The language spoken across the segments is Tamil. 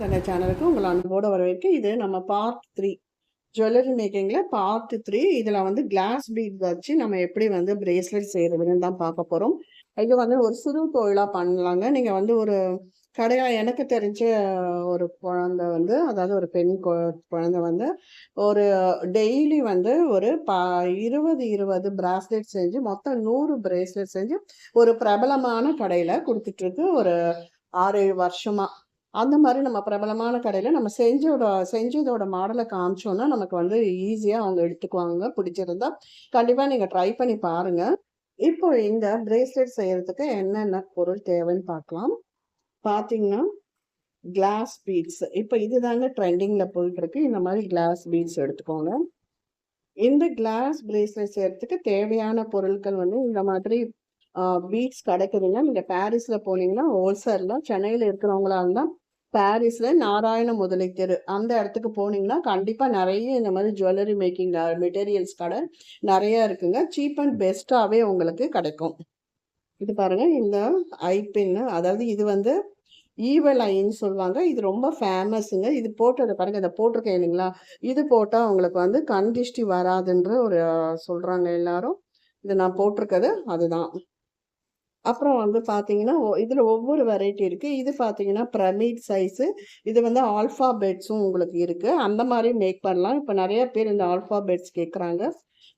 தன்னை சேனலுக்கு உங்களை அன்போடு வரவேற்க இது நம்ம பார்ட் த்ரீ ஜுவல்லரி மேக்கிங்கில் பார்ட் த்ரீ இதில் வந்து கிளாஸ் பீட் வச்சு நம்ம எப்படி வந்து பிரேஸ்லெட் செய்கிறதுன்னு தான் பார்க்க போகிறோம் இது வந்து ஒரு சிறு தொழிலாக பண்ணலாங்க. நீங்கள் வந்து ஒரு கடையாக எனக்கு தெரிஞ்ச ஒரு குழந்தை வந்து அதாவது ஒரு பெண் குழந்த குழந்தை வந்து ஒரு டெய்லி வந்து ஒரு ப இருபது இருபது பிராஸ்லெட் செஞ்சு மொத்தம் நூறு பிரேஸ்லெட் செஞ்சு ஒரு பிரபலமான கடையில் கொடுத்துட்ருக்கு ஒரு ஆறு ஏழு வருஷமாக அந்த மாதிரி நம்ம பிரபலமான கடையில் நம்ம செஞ்சோட செஞ்சதோட மாடலை காமிச்சோன்னா நமக்கு வந்து ஈஸியாக அவங்க எடுத்துக்குவாங்க. பிடிச்சிருந்தா கண்டிப்பாக நீங்கள் ட்ரை பண்ணி பாருங்கள் இப்போ இந்த பிரேஸ்லெட் செய்கிறதுக்கு என்னென்ன பொருள் தேவைன்னு பார்க்கலாம். பார்த்தீங்கன்னா கிளாஸ் பீட்ஸ் இப்போ இதுதாங்க ட்ரெண்டிங்கில் போயிட்டுருக்கு. இந்த மாதிரி கிளாஸ் பீட்ஸ் எடுத்துக்கோங்க. இந்த கிளாஸ் பிரேஸ்லெட் செய்கிறதுக்கு தேவையான பொருட்கள் வந்து இந்த மாதிரி பீட்ஸ் கிடைக்குதுங்க நீங்கள் பாரிஸில் போனீங்கன்னா ஹோல்சேலில் சென்னையில் இருக்கிறவங்களா இருந்தால் பாரிஸில் நாராயண முதலை தெரு. அந்த இடத்துக்கு போனீங்கன்னா கண்டிப்பாக நிறைய இந்த மாதிரி ஜுவல்லரி மேக்கிங் மெட்டீரியல்ஸ் கடை நிறைய இருக்குங்க. சீப் அண்ட் பெஸ்ட்டாகவே உங்களுக்கு கிடைக்கும். இது பாருங்கள் இந்த ஐபின்னு அதாவது இது வந்து ஈவல் ஐன்னு சொல்லுவாங்க. இது ரொம்ப ஃபேமஸுங்க இது போட்டதை பாருங்க இதை போட்டிருக்கேன் இல்லைங்களா? இது போட்டால் உங்களுக்கு வந்து கண் திஷ்டி வராதுன்ற ஒரு சொல்கிறாங்க எல்லாரும். இது நான் போட்டிருக்கிறது அதுதான். அப்புறம் வந்து பார்த்தீங்கன்னா இதில் ஒவ்வொரு வெரைட்டி இருக்குது இது பார்த்தீங்கன்னா பிரமிட் சைஸு இது வந்து ஆல்ஃபாபெட்ஸும் உங்களுக்கு இருக்குது அந்த மாதிரி மேக் பண்ணலாம். இப்போ நிறைய பேர் இந்த ஆல்ஃபாபெட்ஸ் கேட்குறாங்க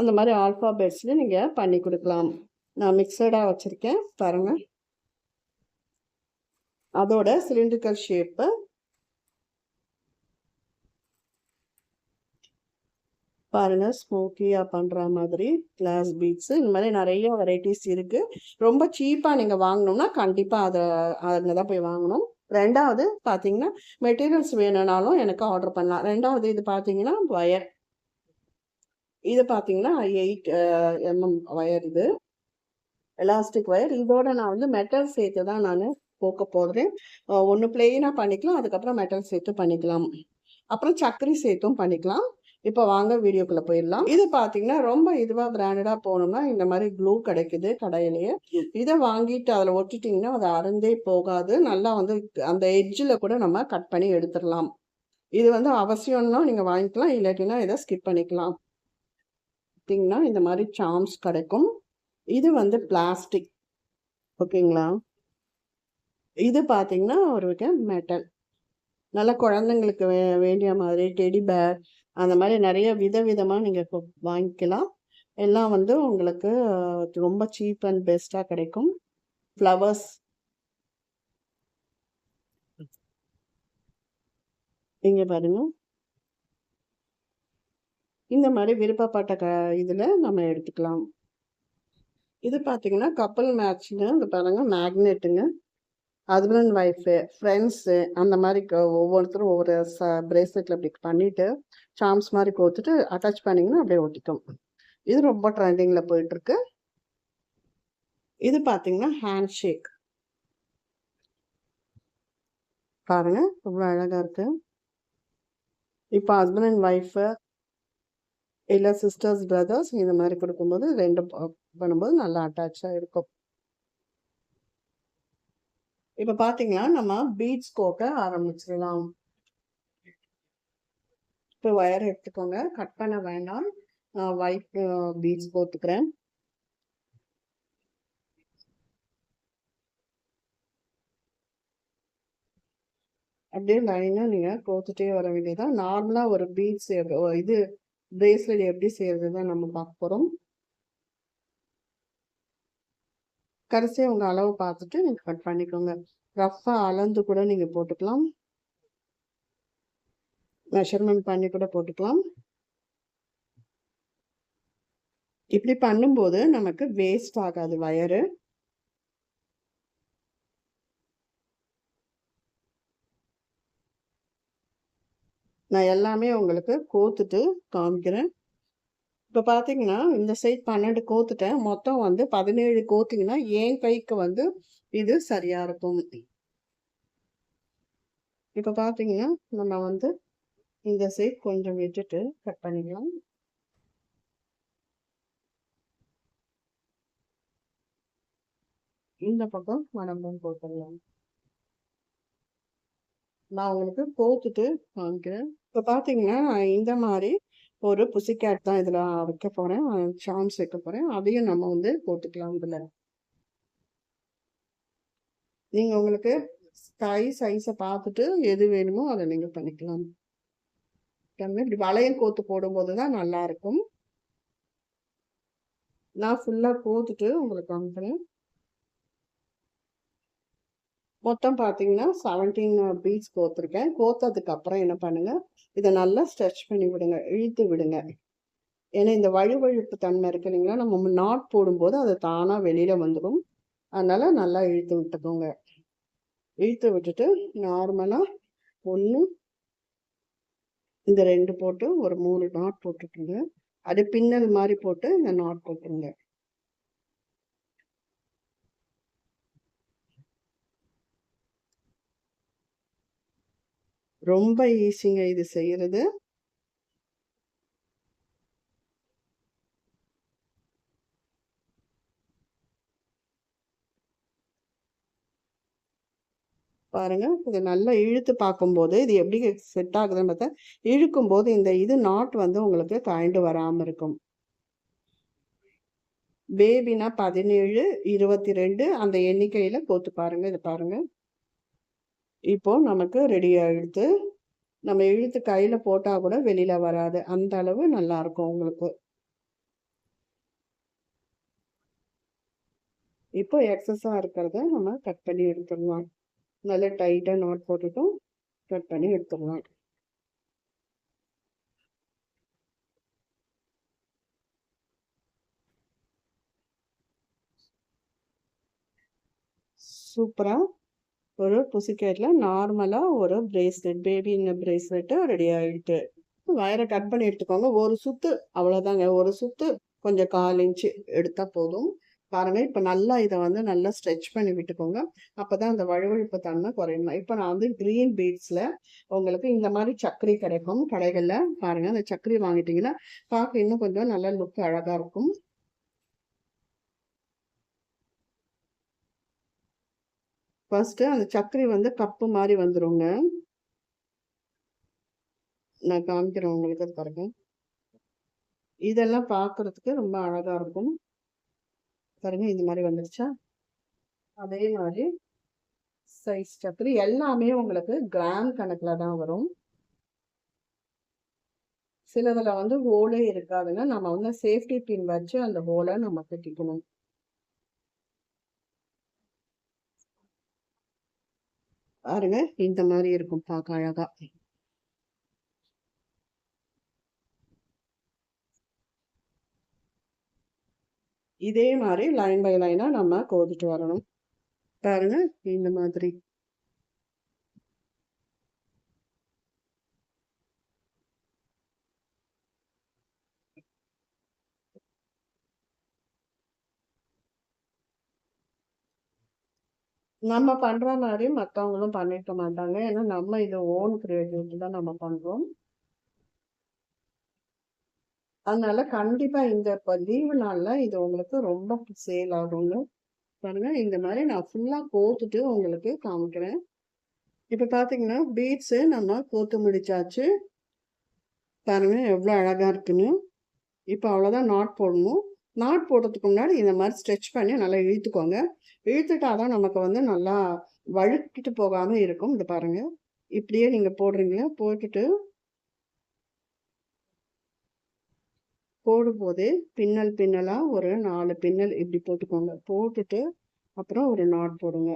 அந்த மாதிரி ஆல்ஃபாபெட்ஸில் நீங்கள் பண்ணி கொடுக்கலாம். நான் மிக்சடாக வச்சுருக்கேன். பாருங்க. அதோட சிலிண்ட்ரிக்கல் ஷேப்பு பாருங்க ஸ்மோக்கியாக பண்ணுற மாதிரி கிளாஸ் பீட்ஸு இந்த மாதிரி நிறைய வெரைட்டிஸ் இருக்குது ரொம்ப சீப்பாக நீங்கள் வாங்கணும்னா கண்டிப்பாக அதை அங்கே தான் போய் வாங்கணும். ரெண்டாவது பார்த்தீங்கன்னா மெட்டீரியல்ஸ் வேணும்னாலும் எனக்கு ஆர்டர் பண்ணலாம். ரெண்டாவது இது பார்த்தீங்கன்னா ஒயர் இது பார்த்தீங்கன்னா எயிட் எம்எம் ஒயர் இது. எலாஸ்டிக் ஒயர் இதோட நான் வந்து மெட்டல் சேர்த்து தான் நான் போக்க போடுறேன் ஒன்று பிளெயினாக பண்ணிக்கலாம் அதுக்கப்புறம் மெட்டல் சேர்த்து பண்ணிக்கலாம். அப்புறம் சக்கரை சேர்த்தும் பண்ணிக்கலாம். இப்போ வாங்க வீடியோக்குள்ளே போயிடலாம். இது பார்த்தீங்கன்னா ரொம்ப இதுவாக பிராண்டடாக போனோம்னா இந்த மாதிரி க்ளூ கிடைக்குது கடையிலேயே. இதை வாங்கிட்டு அதில் ஒட்டிட்டிங்கன்னா அது அறந்தே போகாது. நல்லா வந்து அந்த எட்ஜில் கூட நம்ம கட் பண்ணி எடுத்துடலாம். இது வந்து அவசியம்னா நீங்கள் வாங்கிக்கலாம் இல்லாட்டினா இதை ஸ்கிப் பண்ணிக்கலாம். பார்த்தீங்கன்னா இந்த மாதிரி சாம்ஸ் கிடைக்கும். இது வந்து பிளாஸ்டிக் ஓகேங்களா? இது பார்த்தீங்கன்னா ஒரு மெட்டல் நல்ல குழந்தைங்களுக்கு வே வேண்டிய மாதிரி டெடி பேர் அந்த மாதிரி நிறைய விதவிதமாக நீங்கள் வாங்கிக்கலாம். எல்லாம் வந்து உங்களுக்கு ரொம்ப சீப் அண்ட் பெஸ்ட்டாக கிடைக்கும். ஃப்ளவர்ஸ். இங்கே பாருங்க. இந்த மாதிரி விருப்பப்பட்ட க இதில் நம்ம எடுத்துக்கலாம். இது பார்த்தீங்கன்னா கப்பல் மேட்ச்ங்க. இந்த பாருங்க மேக்னெட்டுங்க. ஹஸ்பண்ட் ஒய்ஃபு ஃப்ரெண்ட்ஸு அந்த மாதிரி ஒவ்வொருத்தரும் ஒவ்வொரு ச பிரேஸ்லெட்டில் அப்படி பண்ணிவிட்டு சாம்ஸ் மாதிரி கோத்துட்டு அட்டாச் பண்ணிங்கன்னா அப்படியே ஒட்டிக்கும். இது ரொம்ப ட்ரெண்டிங்கில் போயிட்டுருக்கு. இது பார்த்தீங்கன்னா ஹேண்ட் ஷேக் பாருங்க ரொம்ப அழகாக இருக்கு. இப்போ ஹஸ்பண்ட் அண்ட் ஒய்ஃபு இல்லை சிஸ்டர்ஸ் பிரதர்ஸ் இந்த மாதிரி கொடுக்கும்போது ரெண்டு பண்ணும்போது நல்லா அட்டாச்சாக இருக்கும். இப்போ பார்த்தீங்கன்னா நம்ம பீட்ஸ் கோக்க ஆரம்பிச்சிடலாம். இப்போ ஒயர் எடுத்துக்கோங்க. கட் பண்ண வேண்டாம். ஒயிட் பீட்ஸ் கோத்துக்கிறேன் அப்படியே லைனாக நீங்கள் கோத்துட்டே வர வேண்டியதான் நார்மலாக ஒரு பீட்ஸ் இது பிரேஸ்லெட் எப்படி செய்யறது தான் நம்ம பார்க்க போகிறோம் கடைசியாக உங்கள் அளவு பார்த்துட்டு நீங்கள் கட் பண்ணிக்கோங்க. ரஃப்பாக அளந்து கூட நீங்கள் போட்டுக்கலாம். மெஷர்மெண்ட் பண்ணி கூட போட்டுக்கலாம். இப்படி பண்ணும்போது நமக்கு வேஸ்ட் ஆகாது வயரு நான் எல்லாமே உங்களுக்கு கோத்துட்டு காமிக்கிறேன். இப்போ பார்த்தீங்கன்னா இந்த சைட் பன்னெண்டு கோத்துட்டேன். மொத்தம் வந்து பதினேழு கோத்திங்கன்னா என் கைக்கு வந்து இது சரியாக இருக்கும். இப்போ பார்த்தீங்கன்னா நம்ம வந்து இந்த சைட் கொஞ்சம் விட்டுட்டு கட் பண்ணிக்கலாம். இந்த பக்கம் மணம்பம் போட்டுடலாம் நான் உங்களுக்கு கோத்துட்டு வாங்கிக்கிறேன் இப்போ பார்த்தீங்கன்னா, நான் இந்த மாதிரி ஒரு புசி கேட் தான் இதில் வைக்க போகிறேன் சாம்ஸ் வைக்க போகிறேன் அதையும் நம்ம வந்து போட்டுக்கலாம் இதில் நீங்கள் உங்களுக்கு கை சைஸை பார்த்துட்டு எது வேணுமோ அதை நீங்கள் பண்ணிக்கலாம். இப்படி வளையம் கோத்து போடும்போது தான் நல்லாயிருக்கும் நான் ஃபுல்லாக கோத்துட்டு உங்களுக்கு காமிக்கிறேன். மொத்தம் பார்த்தீங்கன்னா, 17 பீட்ஸ் கோத்துருக்கேன். கோத்ததுக்கு அப்புறம் என்ன பண்ணுங்கள் இதை நல்லா ஸ்ட்ரெச் பண்ணி விடுங்க. இழுத்து விடுங்க. ஏன்னா, இந்த வழுவழுப்பு தன்மை இருக்கு இல்லைங்களா, நம்ம நாட் போடும்போது அது தானாக வெளியில் வந்துடும் அதனால் நல்லா இழுத்து விட்டுக்கோங்க. இழுத்து விட்டுட்டு நார்மலாக ஒன்று இந்த ரெண்டு போட்டு ஒரு மூணு நாட் போட்டுட்டுருங்க. அது பின்னல் மாதிரி போட்டு இந்த நாட் போட்டுருங்க. ரொம்ப ஈஸிங்க இது செய்யறது. பாருங்க. இது நல்லா இழுத்து பார்க்கும்போது, இது எப்படி செட் ஆகுதுன்னு பார்த்தா, இழுக்கும்போது இந்த இது நாட் வந்து உங்களுக்கு கழண்டு வராம இருக்கும். பேபினா 17, 22 அந்த எண்ணிக்கையில கோத்து பாருங்க. இதை பாருங்க. இப்போ நமக்கு ரெடி இழுத்து நம்ம இழுத்து கையில் போட்டால் கூட வெளியில் வராது. அந்த அளவு நல்லாயிருக்கும் உங்களுக்கு. இப்போ எக்ஸஸாக இருக்கிறத நம்ம கட் பண்ணி எடுத்துடலாம். நல்லா டைட்டாக நாட் போட்டுட்டும், கட் பண்ணி எடுத்துடலாம். சூப்பராக ஒரு புசிக்கேட்டில் நார்மலாக ஒரு பிரேஸ்லெட், பேபி பிரேஸ்லெட்டு ரெடி ஆகிட்டு வயரை கட் பண்ணி எடுத்துக்கோங்க. ஒரு சுத்து அவ்வளோதாங்க. ஒரு சுத்து கொஞ்சம் 1/4 இன்ச்சு எடுத்தால் போதும். பாருங்க, இப்போ நல்லா இதை வந்து நல்லா ஸ்ட்ரெச் பண்ணி விட்டுக்கோங்க. அப்போ தான் அந்த வழுவழுப்பு தன்மை குறையும். இப்போ நான் வந்து க்ரீன் பீட்ஸில் உங்களுக்கு இந்த மாதிரி சக்கரி கிடைக்கும் கடைகளில் பாருங்கள் அந்த சக்கரி வாங்கிட்டீங்கன்னா, பார்க்க இன்னும் கொஞ்சம் நல்லா லுக் அழகாக இருக்கும். ஃபர்ஸ்ட்டு அந்த சர்க்கரை வந்து கப்பு மாதிரி வந்துருங்க. நான் காமிக்கிறேன் உங்களுக்கு அது பாருங்க. இதெல்லாம் பார்க்கறதுக்கு ரொம்ப அழகாக இருக்கும். பாருங்க இந்த மாதிரி வந்துருச்சா? அதே மாதிரி சைஸ் சக்கரி எல்லாமே உங்களுக்கு கிராம் கணக்கில் தான் வரும். சிலதில் வந்து ஹோலே இருக்காதுன்னா நம்ம வந்து சேஃப்டி பின் வச்சு அந்த ஹோலை நம்ம கட்டிக்கணும். பாருங்க, இந்த மாதிரி இருக்கும் பார்க்க அழகா. இதே மாதிரி லைன் பை லைனா நம்ம கோதிட்டு வரணும். பாருங்க, இந்த மாதிரி. நம்ம பண்ற மாதிரி மற்றவங்களும் பண்ணிக்க மாட்டாங்க. ஏன்னா, நம்ம இது ஓன் கிரியேட்டிவிட்டி தான் நம்ம பண்றோம். அதனால கண்டிப்பா இந்த இப்ப லீவு நாள்ல இது உங்களுக்கு ரொம்ப சேல் ஆகுங்க. பாருங்க, இந்த மாதிரி நான் ஃபுல்லா கோத்துட்டு உங்களுக்கு காமிக்கிறேன். இப்ப பார்த்தீங்கன்னா, பீட்ஸு நம்ம கோத்து முடிச்சாச்சு. பாருங்க, எவ்வளோ அழகா இருக்குன்னு. இப்ப அவ்வளோதான் நாட் போடணும். நாட் போடுறதுக்கு முன்னாடி இந்த மாதிரி ஸ்ட்ரெச் பண்ணி நல்லா இழுத்துக்கோங்க. இழுத்துட்டா தான் நமக்கு வந்து நல்லா வழுக்கிட்டு போகாமல் இருக்கும். இது பாருங்க. இப்படியே நீங்கள் போடுறீங்க. போட்டுட்டு போடும்போது பின்னல் பின்னலாக ஒரு நாலு பின்னல் இப்படி போட்டுக்கோங்க. போட்டுட்டு அப்புறம் ஒரு நாட் போடுங்க.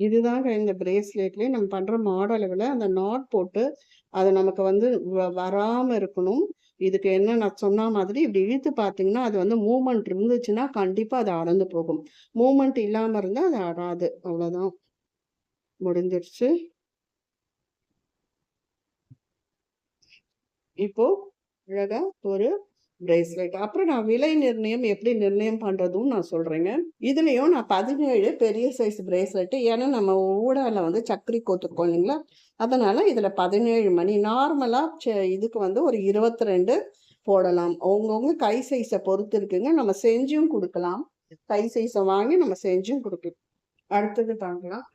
இதுதாங்க இந்த பிரேஸ்லெட்லேயே நம்ம பண்ணுற மாடல்கள அந்த நாட் போட்டு, அது நமக்கு வந்து வ இருக்கணும். இதுக்கு என்ன நான் சொன்ன மாதிரி இப்படி இழுத்து பார்த்தீங்கன்னா, அது வந்து மூவ்மெண்ட் இருந்துச்சுன்னா, கண்டிப்பாக அது அடந்து போகும். மூவ்மெண்ட் இல்லாமல் இருந்தால் அது அடாது அவ்வளோதான். முடிஞ்சிருச்சு. இப்போ அழகாக ஒரு பிரேஸ்லெட் அப்புறம் நான் விலை நிர்ணயம் எப்படி நிர்ணயம் பண்ணுறதும் நான் சொல்கிறேங்க இதுலேயும் நான் பதினேழு பெரிய சைஸ் பிரேஸ்லெட்டு ஏன்னா நம்ம ஊடால வந்து சக்கரி கோத்துருக்கோம் இல்லைங்களா? அதனால் இதில் பதினேழு மணி நார்மலாக இதுக்கு வந்து ஒரு இருபத்தி ரெண்டு போடலாம். அவங்கவுங்க கை சைஸை பொறுத்து இருக்குங்க. நம்ம செஞ்சும் கொடுக்கலாம். கை சைஸை வாங்கி நம்ம செஞ்சும் கொடுக்கலாம். அடுத்தது பார்க்கலாம்.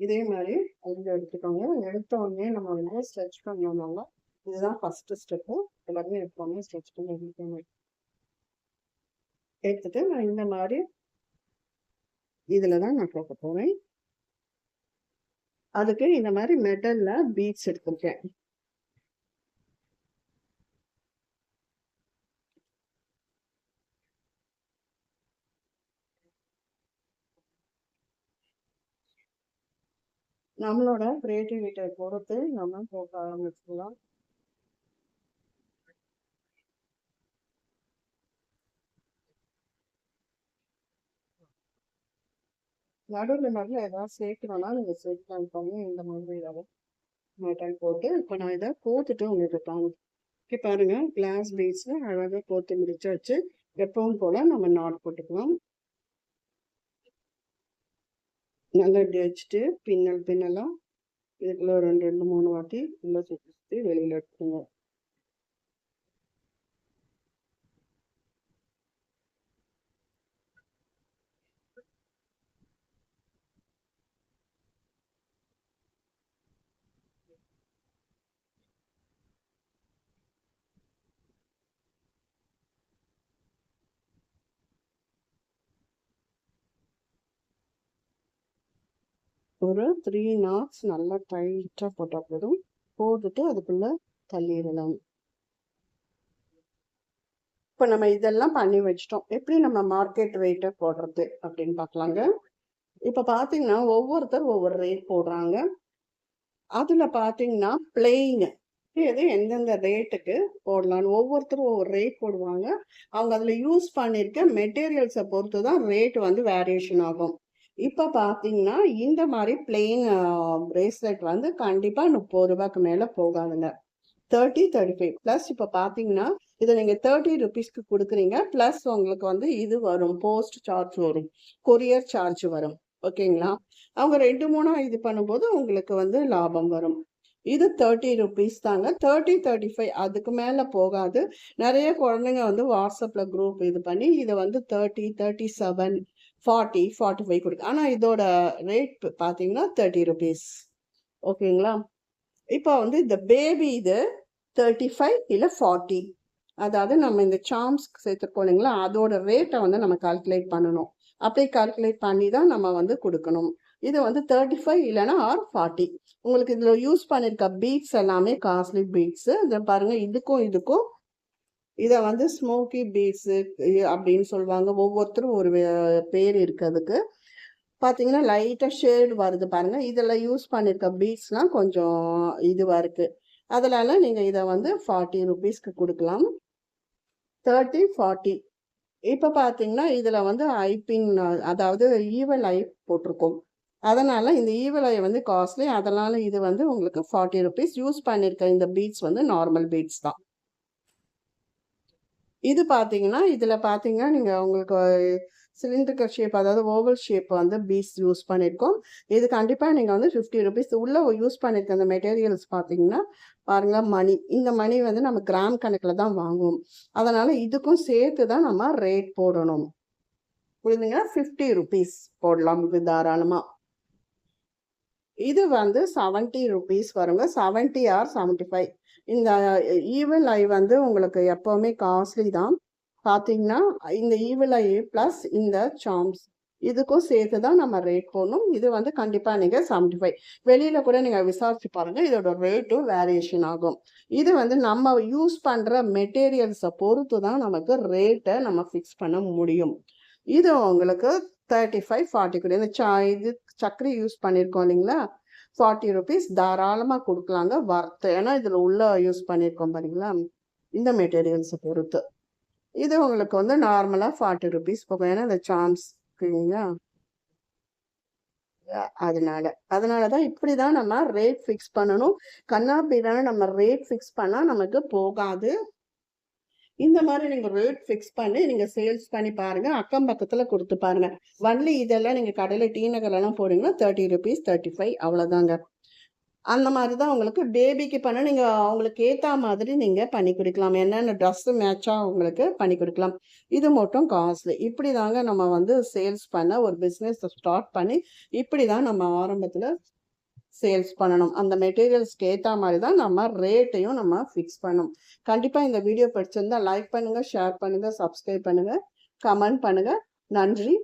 இதே மாதிரி கொஞ்சம் எடுத்துக்கோங்க. எடுத்த உடனே நம்ம வந்து ஸ்ட்ரெச் பண்ணோம்னால இதுதான் ஃபர்ஸ்ட் ஸ்டெப்பு எல்லாருமே எப்பவுமே ஸ்ட்ரெச் பண்ணி எடுக்கணும் எடுத்துட்டு நான் இந்த மாதிரி இதுல தான் நான் போக போவேன் அதுக்கு இந்த மாதிரி மெட்டல்ல பீட்ஸ் எடுத்திருக்கேன். நம்மளோட கிரியேட்டிவிட்டியை பொறுத்து நம்ம போக ஆரம்பிச்சிடலாம். நடுவில் நடுவில் ஏதாவது சேர்க்கணும்னா நீங்கள் சேர்க்கலாம் இந்த மாதிரி ஏதாவது மட்டன் போட்டு இப்போ நான் இதை கோத்துட்டு உங்களுக்கு காமி இப்போ பாருங்கள் கிளாஸ் பீஸில் அழகாக கோத்து முடிச்சு வச்சு எப்பவும் போல் நம்ம நாட் போட்டுக்கலாம். நல்லா இப்படி வச்சுட்டு பின்னல் பின்னலாம் இதுக்குள்ளே ஒரு ரெண்டு ரெண்டு மூணு வாட்டி நல்லா சுற்றி சுற்றி வெளியில் எடுத்துக்கோங்க. ஒரு த்ரீ நாட்ஸ் நல்லா டைட்டாக போட்டால் போதும். போட்டுட்டு அதுக்குள்ளே தள்ளிடலாம். இப்போ நம்ம இதெல்லாம் பண்ணி வச்சிட்டோம். எப்படி நம்ம மார்க்கெட் ரேட்டை போடுறது அப்படின்னு பார்க்கலாங்க. இப்போ பார்த்தீங்கன்னா ஒவ்வொருத்தர் ஒவ்வொரு ரேட் போடுறாங்க. அதில் பார்த்தீங்கன்னா பிளெயின் எது எந்தெந்த ரேட்டுக்கு போடலான்னு ஒவ்வொருத்தரும் ஒவ்வொரு ரேட் போடுவாங்க. அவங்க அதில் யூஸ் பண்ணியிருக்க மெட்டீரியல்ஸை பொறுத்து தான் ரேட் வந்து வேரியேஷன் ஆகும். இப்போ பார்த்தீங்கன்னா இந்த மாதிரி பிளெயின் பிரேஸ்லெட் வந்து கண்டிப்பாக முப்பது ரூபாய்க்கு மேலே போகாதுங்க. தேர்ட்டி தேர்ட்டி ஃபைவ் ப்ளஸ் இப்போ பார்த்தீங்கன்னா இதை நீங்கள் தேர்ட்டி ருபீஸ்க்கு கொடுக்குறீங்க. ப்ளஸ் உங்களுக்கு வந்து இது வரும். போஸ்ட் சார்ஜ் வரும். கொரியர் சார்ஜ் வரும். ஓகேங்களா? அவங்க ரெண்டு மூணா இது பண்ணும்போது உங்களுக்கு வந்து லாபம் வரும். இது தேர்ட்டி ருபீஸ் தாங்க. தேர்ட்டி தேர்ட்டி ஃபைவ் அதுக்கு மேலே போகாது. நிறைய குழந்தைங்க வந்து வாட்ஸ்அப்பில் குரூப் இது பண்ணி இதை வந்து thirty thirty seven forty forty five கொடுக்கு. ஆனால் இதோட ரேட் பார்த்தீங்கன்னா தேர்ட்டி ருபீஸ் ஓகேங்களா? இப்போ வந்து இந்த பேபி இது தேர்ட்டி ஃபைவ் இல்லை ஃபார்ட்டி அதாவது நம்ம இந்த சாம்ஸ் சேர்த்துருக்கோம் இல்லைங்களா? அதோட ரேட்டை வந்து நம்ம கால்குலேட் பண்ணணும். அப்படியே கால்குலேட் பண்ணி தான் நம்ம வந்து கொடுக்கணும். இது வந்து தேர்ட்டி ஃபைவ் இல்லைன்னா ஆர் ஃபார்ட்டி உங்களுக்கு இதில் யூஸ் பண்ணியிருக்க பீட்ஸ் எல்லாமே காஸ்ட்லி பீட்ஸு இதை பாருங்கள் இதுக்கும் இதுக்கும் இதை வந்து ஸ்மோக்கி பீட்ஸு அப்படின்னு சொல்லுவாங்க ஒவ்வொருத்தரும் ஒரு பேர் இருக்குது அதுக்கு. பார்த்தீங்கன்னா லைட்டாக ஷேடு வருது பாருங்கள் இதில் யூஸ் பண்ணியிருக்க பீட்ஸ்லாம் கொஞ்சம் இதுவாக இருக்குது அதனால் நீங்கள் இதை வந்து ஃபார்ட்டி ருபீஸ்க்கு கொடுக்கலாம். Thirty forty. இப்போ பார்த்தீங்கன்னா இதில் வந்து ஐப்பிங் அதாவது ஈவல் ஐ போட்டிருக்கோம். அதனால் இந்த ஈவல் ஐ வந்து காஸ்ட்லி. அதனால் இது வந்து உங்களுக்கு ஃபார்ட்டி ருபீஸ் யூஸ் பண்ணியிருக்க இந்த பீட்ஸ் வந்து நார்மல் பீட்ஸ் தான். இது பார்த்தீங்கன்னா இதில் பார்த்தீங்கன்னா நீங்கள் உங்களுக்கு சிலிண்ட்ரிக்கல் ஷேப் அதாவது ஓவல் ஷேப் வந்து பீஸ் யூஸ் பண்ணியிருக்கோம் இது கண்டிப்பாக நீங்கள் வந்து ஃபிஃப்டி ருபீஸ் உள்ளே யூஸ் பண்ணியிருக்க அந்த மெட்டீரியல்ஸ் பார்த்தீங்கன்னா பாருங்களேன் மணி. இந்த மணி வந்து நம்ம கிராம் கணக்கில் தான் வாங்குவோம். அதனால் இதுக்கும் சேர்த்து தான் நம்ம ரேட் போடணும். புரியுதுங்க ஃபிஃப்டி ருபீஸ் போடலாம் இது தாராளமாக இது வந்து செவன்ட்டி ருபீஸ் வருங்க. செவன்ட்டி ஆர் செவன்ட்டி ஃபைவ் இந்த ஈவல் ஐ வந்து உங்களுக்கு எப்போவுமே காஸ்ட்லி தான். பார்த்தீங்கன்னா இந்த ஈவல் ஐ ப்ளஸ் இந்த சாம்ஸ் இதுக்கும் சேர்த்து தான் நம்ம ரேட் போடணும். இது வந்து கண்டிப்பாக நீங்கள் செவன்ட்டி ஃபைவ் வெளியில் கூட நீங்கள் விசாரிச்சு பாருங்கள் இதோட ரேட்டும் வேரியேஷன் ஆகும். இது வந்து நம்ம யூஸ் பண்ணுற மெட்டீரியல்ஸை பொறுத்து தான் நமக்கு ரேட்டை நம்ம ஃபிக்ஸ் பண்ண முடியும். இது உங்களுக்கு தேர்ட்டி ஃபைவ் ஃபார்ட்டி கூட இந்த சா இது சக்கரை யூஸ் பண்ணியிருக்கோம் இல்லைங்களா? ஃபார்ட்டி ருபீஸ் தாராளமாக கொடுக்கலாங்க. வர்த்து ஏன்னா இதில் உள்ள யூஸ் பண்ணியிருக்கோம் பாருங்களா இந்த மெட்டீரியல்ஸை பொறுத்து. இது உங்களுக்கு வந்து நார்மலாக ஃபார்ட்டி ருபீஸ் போகும். ஏன்னா இந்த சாம்ஸ் இல்லைங்களா? அதனால அதனால. தான் இப்படி தான் நம்ம ரேட் ஃபிக்ஸ் பண்ணணும். கண்ணாபிரான நம்ம ரேட் ஃபிக்ஸ் பண்ணால் நமக்கு போகாது. இந்த மாதிரி நீங்க ரேட் ஃபிக்ஸ் பண்ணி நீங்க சேல்ஸ் பண்ணி பாருங்க. அக்கம் பக்கத்துல கொடுத்து பாருங்க. ஒன்லி இதெல்லாம் நீங்க கடையில டி நகர்லலாம் போனீங்கன்னா ரூ. 30 35 அவ்வளோதாங்க. அந்த மாதிரி தான் உங்களுக்கு பேபிக்கு பண்ண நீங்கள் அவங்களுக்கு ஏற்ற மாதிரி நீங்கள் பண்ணி கொடுக்கலாம் என்னென்ன ட்ரெஸ்ஸு மேட்சாக உங்களுக்கு பண்ணி கொடுக்கலாம் இது மட்டும் காஸ்ட்லி. இப்படி தாங்க நம்ம வந்து சேல்ஸ் பண்ண ஒரு பிஸ்னஸ் ஸ்டார்ட் பண்ணி, இப்படி தான் நம்ம ஆரம்பத்தில் சேல்ஸ் பண்ணணும். அந்த மெட்டீரியல்ஸ்க்கு ஏற்ற மாதிரி தான் நம்ம ரேட்டையும் நம்ம ஃபிக்ஸ் பண்ணணும். கண்டிப்பாக இந்த வீடியோ பிடிச்சிருந்தா லைக் பண்ணுங்கள் ஷேர் பண்ணுங்கள் சப்ஸ்கிரைப் பண்ணுங்கள் கமெண்ட் பண்ணுங்கள் நன்றி.